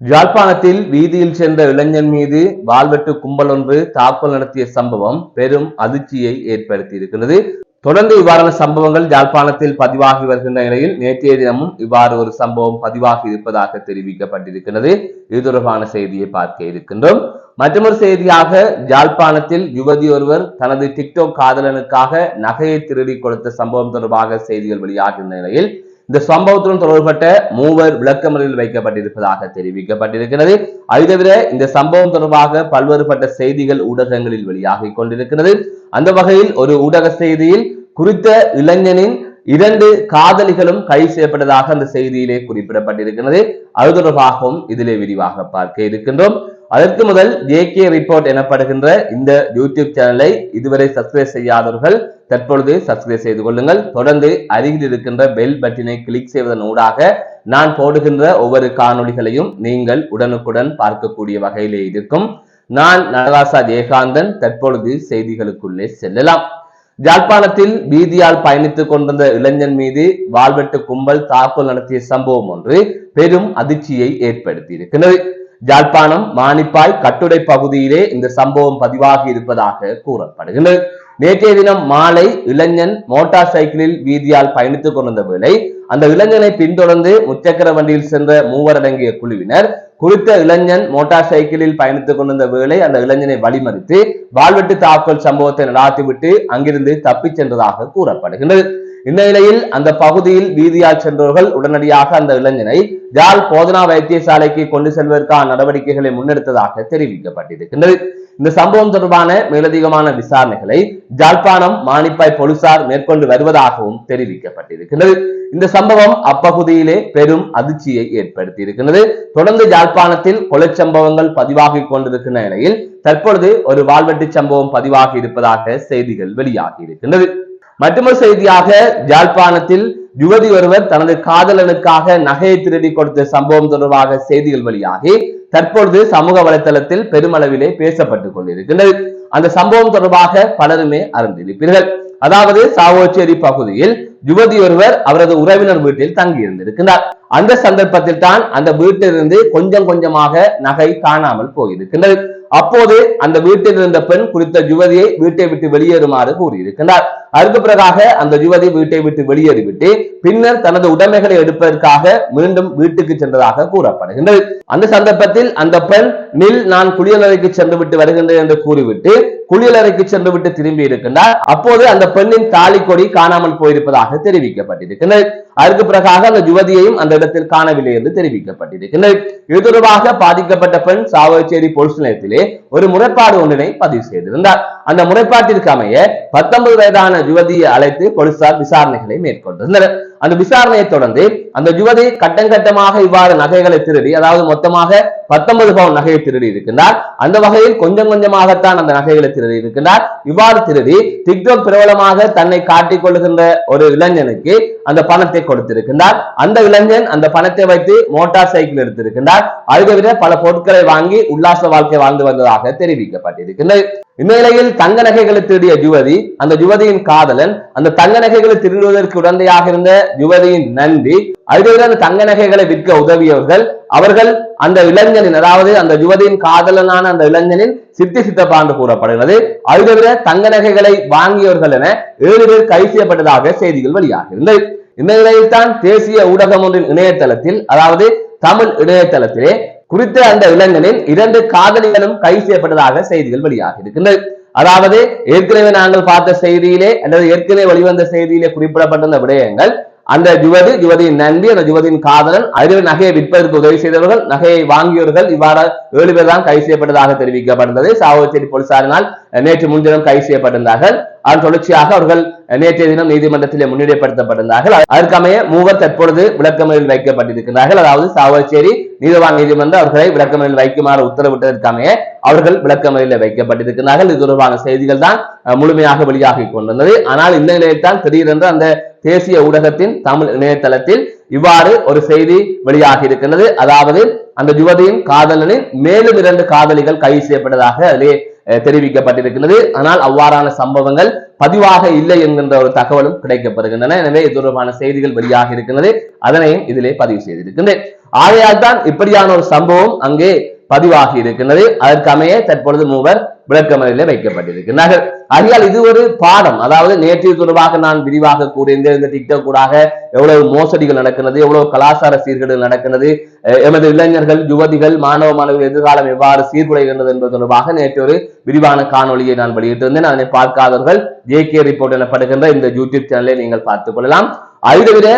யாழ்ப்பாணத்தில் வீதியில் சென்ற இளைஞன் மீது வாள்வெட்டு கும்பல் ஒன்று தாக்குதல் நடத்திய சம்பவம் பெரும் அதிர்ச்சியை ஏற்படுத்தி இருக்கிறது தொடர்ந்து இவ்வாறான சம்பவங்கள் யாழ்ப்பாணத்தில் பதிவாகி வருகின்ற நிலையில் நேற்றைய தினமும் இவ்வாறு ஒரு சம்பவம் பதிவாகி இருப்பதாக தெரிவிக்கப்பட்டிருக்கிறது. இது தொடர்பான செய்தியை பார்க்க இருக்கின்றோம். மற்றொரு செய்தியாக யாழ்ப்பாணத்தில் யுவதி ஒருவர் தனது டிக்டோக் காதலனுக்காக நகையை திருடி கொடுத்த சம்பவம் தொடர்பாக செய்திகள் வெளியாகின்ற நிலையில் இந்த சம்பவத்துடன் தொடர்பட்ட மூவர் விளக்கமறியல் வைக்கப்பட்டிருப்பதாக தெரிவிக்கப்பட்டிருக்கிறது. அது தவிர இந்த சம்பவம் தொடர்பாக பல்வேறுபட்ட செய்திகள் ஊடகங்களில் வெளியாகிக் கொண்டிருக்கிறது. அந்த வகையில் ஒரு ஊடக செய்தியில் குறித்த இளைஞனின் இரண்டு காதலிகளும் கைது செய்யப்பட்டதாக அந்த செய்தியிலே குறிப்பிடப்பட்டிருக்கிறது. அது தொடர்பாகவும் இதிலே விரிவாக பார்க்க இருக்கின்றோம். அதற்கு முதல் ஜேகே ரிப்போர்ட் எனப்படுகின்ற இந்த யூடியூப் சேனலை இதுவரை சப்ஸ்கிரைப் செய்யாதவர்கள் தற்பொழுது சப்ஸ்கிரைப் செய்து கொள்ளுங்கள். தொடர்ந்து அருகில் இருக்கின்ற பெல் பட்டினை கிளிக் செய்வதன் ஊடாக நான் போடுகின்ற ஒவ்வொரு காணொளிகளையும் நீங்கள் உடனுக்குடன் பார்க்கக்கூடிய வகையிலே இருக்கும். நான் நடராசா ஜெயகாந்தன் தற்பொழுது செய்திகளுக்குள்ளே செல்லலாம். ஜாழ்ப்பாணத்தில் வீதியால் பயணித்துக் கொண்டிருந்த இளைஞன் மீது வால்வெட்டு கும்பல் தாக்குதல் நடத்திய சம்பவம் ஒன்று பெரும் அதிர்ச்சியை ஏற்படுத்தியிருக்கிறது. ஜாழ்ப்பாணம் மானிப்பாய் கட்டுடை பகுதியிலே இந்த சம்பவம் பதிவாகி இருப்பதாக கூறப்படுகிறது. நேற்றைய தினம் மாலை இளைஞன் மோட்டார் சைக்கிளில் வீதியால் பயணித்துக் கொண்டிருந்த வேளை அந்த இளைஞனை பின்தொடர்ந்து முச்சக்கர வண்டியில் சென்ற மூவர் அடங்கிய குழுவினர் குறித்த இளைஞன் மோட்டார் சைக்கிளில் பயணித்துக் கொண்டிருந்த வேளை அந்த இளைஞனை வழிமறித்து வாழ்வெட்டு தாக்கல் சம்பவத்தை நடாத்திவிட்டு அங்கிருந்து தப்பிச் சென்றதாக கூறப்படுகின்றது இந்த நிலையில் அந்த பகுதியில் வீதியால் சென்றவர்கள் உடனடியாக அந்த இளைஞனை ஜால் போதனா வைத்தியசாலைக்கு கொண்டு செல்வதற்கான நடவடிக்கைகளை முன்னெடுத்ததாக தெரிவிக்கப்பட்டிருக்கின்றது. இந்த சம்பவம் தொடர்பான மேலதிகமான விசாரணைகளை ஜாழ்ப்பாணம் மானிப்பாய் போலீசார் மேற்கொண்டு வருவதாகவும் தெரிவிக்கப்பட்டிருக்கின்றது. இந்த சம்பவம் அப்பகுதியிலே பெரும் அதிர்ச்சியை ஏற்படுத்தி இருக்கின்றது தொடர்ந்து ஜாழ்ப்பாணத்தில் கொலை சம்பவங்கள் பதிவாகி கொண்டிருக்கின்ற நிலையில் தற்பொழுது ஒரு வாழ்வெட்டு சம்பவம் பதிவாகி இருப்பதாக செய்திகள் வெளியாகி இருக்கின்றது. மற்றொரு செய்தியாக ஜாழ்ப்பாணத்தில் யுவதி ஒருவர் தனது காதலனுக்காக நகையை திருடி கொடுத்த சம்பவம் தொடர்பாக செய்திகள் வெளியாகி தற்பொழுது சமூக வலைதளத்தில் பெருமளவிலே பேசப்பட்டுக் கொண்டிருக்கின்றது. அந்த சம்பவம் தொடர்பாக பலருமே அறிந்திருப்பீர்கள். அதாவது சாவோச்சேரி பகுதியில் யுவதி ஒருவர் அவரது உறவினர் வீட்டில் தங்கியிருந்திருக்கிறார் அந்த சந்தர்ப்பத்தில் தான் அந்த வீட்டிலிருந்து கொஞ்சம் கொஞ்சமாக நகை காணாமல் போயிருக்கின்றது. அப்போது அந்த வீட்டில் இருந்த பெண் குறித்த யுவதியை வீட்டை விட்டு வெளியேறுமாறு கூறியிருக்கிறார் அதுக்கு பிறகாக அந்த யுவதி வீட்டை விட்டு வெளியேறிவிட்டு பின்னர் தனது உடைமைகளை எடுப்பதற்காக மீண்டும் வீட்டுக்கு சென்றதாக கூறப்படுகின்றது. அந்த சந்தர்ப்பத்தில் அந்த பெண் நில் நான் குளியலறைக்கு சென்று விட்டு வருகின்றேன் என்று கூறிவிட்டு குளியலறைக்கு சென்று விட்டு திரும்பி இருக்கின்றார் அப்போது அந்த பெண்ணின் தாலி கொடி காணாமல் போயிருப்பதாக தெரிவிக்கப்பட்டிருக்கிறது அதற்கு பிறகாக அந்த யுவதியையும் அந்த இடத்தில் காணவில்லை என்று தெரிவிக்கப்பட்டிருக்கின்றது இது தொடர்பாக பாதிக்கப்பட்ட பெண் சாவச்சேரி போலீஸ் நிலையத்திலே ஒரு முறைப்பாடு ஒன்றினை பதிவு செய்திருந்தார். அந்த முறைப்பாட்டிற்கு அமைய பத்தொன்பது வயதான யுவதியை அழைத்து போலீசார் விசாரணைகளை மேற்கொண்டிருந்தனர் அந்த விசாரணையை தொடர்ந்து அந்த யுவதி கட்டங்கட்டமாக இவ்வாறு நகைகளை திருடி அதாவது மொத்தமாக பத்தொன்பது பவுன் நகையை திருடி இருக்கின்றார். அந்த வகையில் கொஞ்சம் கொஞ்சமாகத்தான் அந்த நகைகளை திருடி இருக்கின்றார். இவ்வாறு திருடி டிக்டாக் பிரபலமாக தன்னை காட்டிக் கொள்ளுகின்ற ஒரு இளைஞனுக்கு அந்த பணத்தை கொடுத்திருக்கின்றார். அந்த இளைஞன் அந்த பணத்தை வைத்து மோட்டார் சைக்கிள் எடுத்திருக்கின்றார். அதை விட பல பொருட்களை வாங்கி உல்லாச வாழ்க்கை வாழ்ந்து வந்ததாக தெரிவிக்கப்பட்டிருக்கின்றது. இந்நிலையில் தங்க நகைகளை திருடிய யுவதி அந்த யுவதியின் காதலன் அந்த தங்க நகைகளை திருடுவதற்கு உடந்தையாக இருந்த யுவதியின் நண்பி அதுதவிர அந்த தங்க நகைகளை விற்க உதவியவர்கள். அவர்கள் அந்த இளைஞனின் அதாவது அந்த யுவதியின் காதலனான அந்த இளைஞனின் சித்தி சித்தப்பா என்று கூறப்படுகிறது. அது தவிர தங்க நகைகளை வாங்கியவர்கள் என ஏழு பேர் கைது செய்யப்பட்டதாக செய்திகள் வெளியாகிருந்தது இந்த நிலையில் தான் தேசிய ஊடகம் ஒன்றின் இணையதளத்தில் அதாவது தமிழ் இணையதளத்திலே குறித்த அந்த இளைஞனின் இரண்டு காதலிகளும் கைது செய்யப்பட்டதாக செய்திகள் வெளியாக இருக்கின்றது. அதாவது ஏற்கனவே நாங்கள் பார்த்த செய்தியிலே அல்லது ஏற்கனவே வெளிவந்த செய்தியிலே குறிப்பிடப்பட்டிருந்த விடயங்கள் அந்த யுவதி யுவதியின் நன்றி அந்த யுவதியின் காதலன் அறிவு நகையை விற்பதற்கு உதவி செய்தவர்கள் நகையை வாங்கியவர்கள் இவ்வாறு ஏழு பேர் தான் கைது செய்யப்பட்டதாக தெரிவிக்கப்பட்டிருந்தது. சாவச்சேரி போலீசாரினால் நேற்று முன்தினம் கைது செய்யப்பட்டிருந்தார்கள். அதன் தொடர்ச்சியாக அவர்கள் நேற்றைய தினம் நீதிமன்றத்திலே முன்னிலைப்படுத்தப்பட்டிருந்தார்கள். அதற்கமைய மூவர் தற்பொழுது விளக்கமறியல் வைக்கப்பட்டிருக்கிறார்கள் அதாவது சாவச்சேரி நீதவான் நீதிமன்றம் அவர்களை விளக்கமறியல் வைக்குமாறு உத்தரவிட்டதற்கமைய அவர்கள் விளக்கமறியல வைக்கப்பட்டிருக்கிறார்கள் இது தொடர்பான செய்திகள் தான் முழுமையாக வெளியாகி கொண்டிருந்தது. ஆனால் இந்த நிலையில்தான் திடீரென்று அந்த தேசிய ஊடகத்தின் தமிழ் இணையதளத்தில் இவ்வாறு ஒரு செய்தி வெளியாகி இருக்கின்றது அதாவது அந்த யுவதியின் காதலனின் மேலும் இரண்டு காதலிகள் கைது செய்யப்பட்டதாக அதிலே தெரிவிக்கப்பட்டிருக்கிறது. ஆனால் அவ்வாறான சம்பவங்கள் பதிவாக இல்லை என்கின்ற ஒரு தகவலும் கிடைக்கப்படுகின்றன எனவே இது தொடர்பான செய்திகள் வெளியாக இருக்கின்றது. அதனையும் இதிலே பதிவு செய்திருக்கின்றேன். ஆகையால் தான் இப்படியான ஒரு சம்பவம் அங்கே பதிவாகி இருக்கின்றது. அதற்கமைய தற்பொழுது மூவர் விளக்கமறையிலே வைக்கப்பட்டிருக்கிறார்கள் ஆகையால் இது ஒரு பாடம். அதாவது நேற்று தொடர்பாக நான் விரிவாக கூறியிருந்தேன். இந்த டிக்டாக் கூடாக எவ்வளவு மோசடிகள் நடக்கிறது எவ்வளவு கலாச்சார சீர்கேடுகள் நடக்கிறது எமது இளைஞர்கள் யுவதிகள் மாணவ மாணவிகள் எதிர்காலம் எவ்வாறு சீர்குலைகின்றது என்பது தொடர்பாக நேற்று ஒரு விரிவான காணொளியை நான் வெளியிட்டிருந்தேன். அதனை பார்க்காதவர்கள் ஜே கே ரிப்போர்ட் எனப்படுகின்ற இந்த யூடியூப் சேனலை நீங்கள் பார்த்துக் கொள்ளலாம். அதை தவிர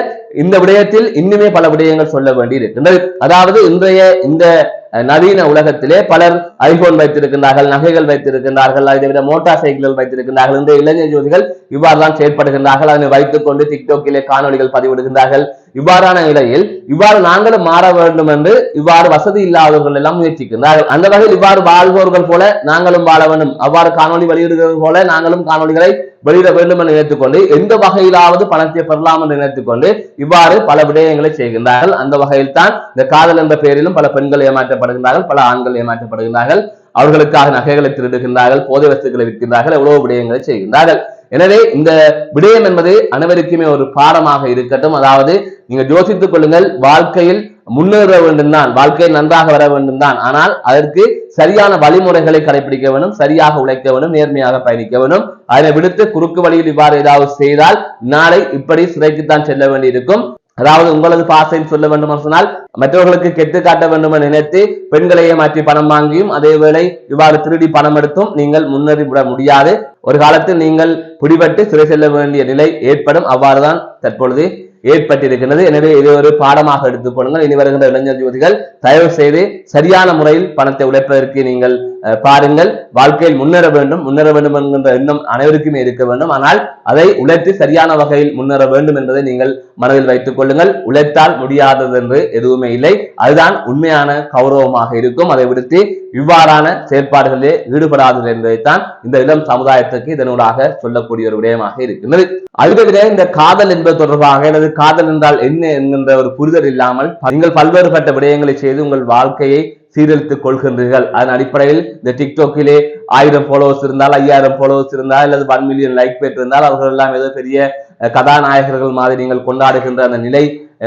இந்த விடயத்தில் இன்னுமே பல விடயங்கள் சொல்ல வேண்டி இருக்கின்றது அதாவது இன்றைய இந்த நவீன உலகத்திலே பலர் ஐபோன் வைத்திருக்கின்றார்கள் நகைகள் வைத்திருக்கின்றார்கள் அதை விட மோட்டார் சைக்கிள்கள் வைத்திருக்கின்றார்கள். இந்த இளைஞர் ஜோதிகள் இவ்வாறு தான் செயற்படுகின்றார்கள் அதனை வைத்துக் கொண்டு காணொலிகள் காணொளிகள் பதிவிடுகின்றார்கள். இவ்வாறான நிலையில் இவ்வாறு நாங்களும் மாற வேண்டும் என்று இவ்வாறு வசதி இல்லாதவர்கள் எல்லாம் முயற்சிக்கின்றார்கள் அந்த வகையில் இவ்வாறு வாழ்பவர்கள் போல நாங்களும் வாழ வேண்டும். அவ்வாறு காணொளி வெளியிடுகிறது போல நாங்களும் காணொளிகளை வெளியிட வேண்டும் என்று நினைத்துக்கொண்டு எந்த வகையிலாவது பணத்தை பெறலாம் என்று நினைத்துக்கொண்டு இவ்வாறு பல விடயங்களை செய்கின்றார்கள். அந்த வகையில் தான் இந்த காதல் என்ற பெயரிலும் பல பெண்கள் ஏமாற்றப்படுகின்றார்கள் பல ஆண்கள் ஏமாற்றப்படுகின்றார்கள். அவர்களுக்காக நகைகளை திருடுகின்றார்கள் போதை வஸ்துக்களை விற்கின்றார்கள் எவ்வளவு விடயங்களை செய்கின்றார்கள். எனவே இந்த விடயம் என்பது அனைவருக்குமே ஒரு பாடமாக இருக்கட்டும். அதாவது நீங்க யோசித்துக் கொள்ளுங்கள் வாழ்க்கையில் முன்னேற வேண்டும் தான் வாழ்க்கையில் நன்றாக வர வேண்டும் தான் ஆனால் அதற்கு சரியான வழிமுறைகளை கடைபிடிக்க வேண்டும் சரியாக உழைக்க வேண்டும் நேர்மையாக பயணிக்க வேண்டும் அதனை விடுத்து குறுக்கு வழியில் இவ்வாறு ஏதாவது செய்தால் நாளை இப்படி சிறைக்குத்தான் செல்ல வேண்டியிருக்கும். அதாவது உங்களது பாசையில் சொல்ல வேண்டும் சொன்னால் மற்றவர்களுக்கு கெட்டு காட்ட வேண்டும் என நினைத்து பெண்களையே மாற்றி பணம் வாங்கியும் அதேவேளை இவ்வாறு திருடி பணம் எடுத்தும் நீங்கள் முன்னேறி விட முடியாது. ஒரு காலத்தில் நீங்கள் பிடிபட்டு சிறை செல்ல வேண்டிய நிலை ஏற்படும். அவ்வாறுதான் தற்பொழுது ஏற்பட்டிருக்கிறது. எனவே இது ஒரு பாடமாக எடுத்துக் கொள்ளுங்கள் இனி வருகின்ற இளைஞர் யுவதிகள் தயவு செய்து சரியான முறையில் பணத்தை உழைப்பதற்கு நீங்கள் பாருங்கள் வாழ்க்கையில் முன்னேற வேண்டும் முன்னேற வேண்டும் என்கின்ற எண்ணம் அனைவருக்குமே இருக்க வேண்டும். ஆனால் அதை உழைத்து சரியான வகையில் முன்னேற வேண்டும் என்பதை நீங்கள் மனதில் வைத்துக் கொள்ளுங்கள். உழைத்தால் முடியாதது என்று எதுவுமே இல்லை. அதுதான் உண்மையான கௌரவமாக இருக்கும். அதை விடுத்து இவ்வாறான செயற்பாடுகளிலே ஈடுபடாதது என்பதைத்தான் இந்த இளம் சமுதாயத்துக்கு இதனூடாக சொல்லக்கூடிய ஒரு விடயமாக இருக்கின்றது. அதுக்கு இந்த காதல் என்பது தொடர்பாக எனது காதல் என்றால் என்ன என்கின்ற ஒரு புரிதல் இல்லாமல் நீங்கள் பல்வேறுபட்ட விடயங்களை செய்து உங்கள் வாழ்க்கையை சீரழித்துக் கொள்கின்றீர்கள். அதன் அடிப்படையில் இந்த டிக்டாக்கிலே ஆயிரம் ஃபாலோவர்ஸ் இருந்தால் ஐயாயிரம் ஃபாலோவர்ஸ் இருந்தால் அல்லது ஒன் மில்லியன் லைக் பெற்றிருந்தால் அவர்கள் எல்லாம் ஏதோ பெரிய கதாநாயகர்கள் மாதிரி நீங்கள் கொண்டாடுகின்ற அந்த நிலை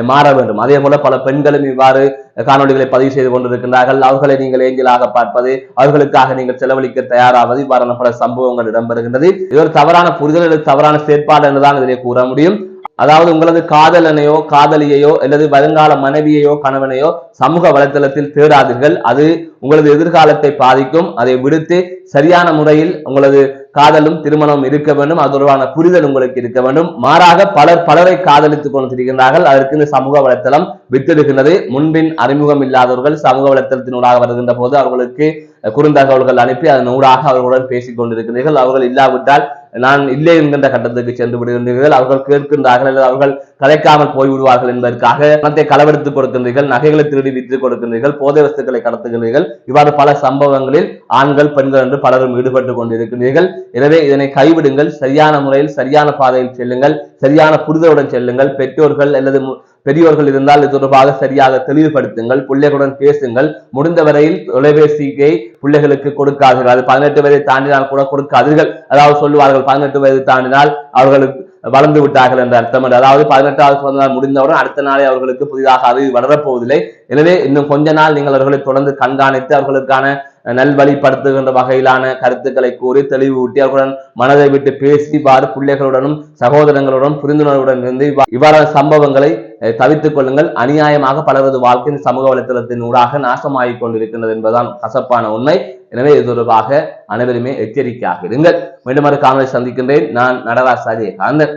மாற வேண்டும். அதே போல பல பெண்களும் இவ்வாறு காணொளிகளை பதிவு செய்து கொண்டிருக்கின்றார்கள். அவர்களை நீங்கள் ஏஞ்சலாக பார்ப்பது அவர்களுக்காக நீங்கள் செலவழிக்க தயாராவது இவ்வாறான பல சம்பவங்கள் இடம்பெறுகின்றது. இது ஒரு தவறான புரிதல் தவறான செயற்பாடு என்றுதான் இதிலே கூற முடியும். அதாவது உங்களது காதலனையோ காதலியையோ அல்லது வருங்கால மனைவியையோ கணவனையோ சமூக வலைத்தளத்தில் தேடாதீர்கள். அது உங்களது எதிர்காலத்தை பாதிக்கும். அதை விடுத்து சரியான முறையில் உங்களது காதலும் திருமணம் இருக்க வேண்டும். அது தொடர்பான புரிதல் உங்களுக்கு இருக்க வேண்டும். மாறாக பலர் பலரை காதலித்துக் கொண்டிருக்கின்றார்கள். அதற்கு இந்த சமூக வலைத்தளம் வித்திடுகின்றது. முன்பின் அறிமுகம் இல்லாதவர்கள் சமூக வலைத்தளத்தினூடாக வருகின்ற போது அவர்களுக்கு குறுந்தகவல்கள் அனுப்பி அதன் ஊடாக அவர்களுடன் பேசிக் கொண்டிருக்கிறீர்கள். அவர்கள் இல்லாவிட்டால் நான் இல்லை என்கின்ற கட்டத்துக்கு சென்று விடுகின்றீர்கள். அவர்கள் கேட்கின்றார்கள் அல்லது அவர்கள் கலைக்காமல் போய்விடுவார்கள் என்பதற்காக பணத்தை களவெடுத்துக் கொடுக்கின்றீர்கள் நகைகளை திருடி விற்று கொடுக்கின்றீர்கள் போதை வஸ்துக்களை கடத்துகின்றீர்கள். இவ்வாறு பல சம்பவங்களில் ஆண்கள் பெண்கள் என்று பலரும் ஈடுபட்டு கொண்டிருக்கிறீர்கள் எனவே இதனை கைவிடுங்கள் சரியான முறையில் சரியான பாதையில் செல்லுங்கள் சரியான புரிதலுடன் செல்லுங்கள். பெற்றோர்கள் அல்லது பெரியோர்கள் இருந்தால் இது தொடர்பாக சரியாக தெளிவுபடுத்துங்கள் பிள்ளைகளுடன் பேசுங்கள். முடிந்த வரையில் தொலைபேசியை பிள்ளைகளுக்கு கொடுக்காதீர்கள். அது பதினெட்டு வயதை தாண்டினால் கூட கொடுக்காதீர்கள். அதாவது சொல்லுவார்கள் பதினெட்டு வயது தாண்டினால் அவர்களுக்கு வளர்ந்து விட்டார்கள் என்ற அர்த்தம் அதாவது பதினெட்டாவது பிறந்த நாள் முடிந்தவுடன் அடுத்த நாளே அவர்களுக்கு புதிதாக அறிவு வளரப்போவதில்லை. எனவே இன்னும் கொஞ்ச நாள் நீங்கள் அவர்களை தொடர்ந்து கண்காணித்து அவர்களுக்கான நல்வழிப்படுத்துகின்ற வகையிலான கருத்துக்களை கூறி தெளிவூட்டி அவர்களுடன் மனதை விட்டு பேசி இவ்வாறு பிள்ளைகளுடனும் சகோதரங்களுடன் புரிந்துணர்வுடன் இருந்து இவ்வாறான சம்பவங்களை தவித்துக் கொள்ளுங்கள். அநியாயமாக பலரது வாழ்க்கை சமூக வலைத்தளத்தின் ஊடாக நாசமாகிக் கொண்டிருக்கின்றது என்பதுதான் கசப்பான உண்மை. எனவே இது தொடர்பாக அனைவருமே எச்சரிக்கையாக இருங்கள். மீண்டும் ஒரு காணொலி சந்திக்கின்றேன். நான் நடராஜ் அஜயகாந்தன்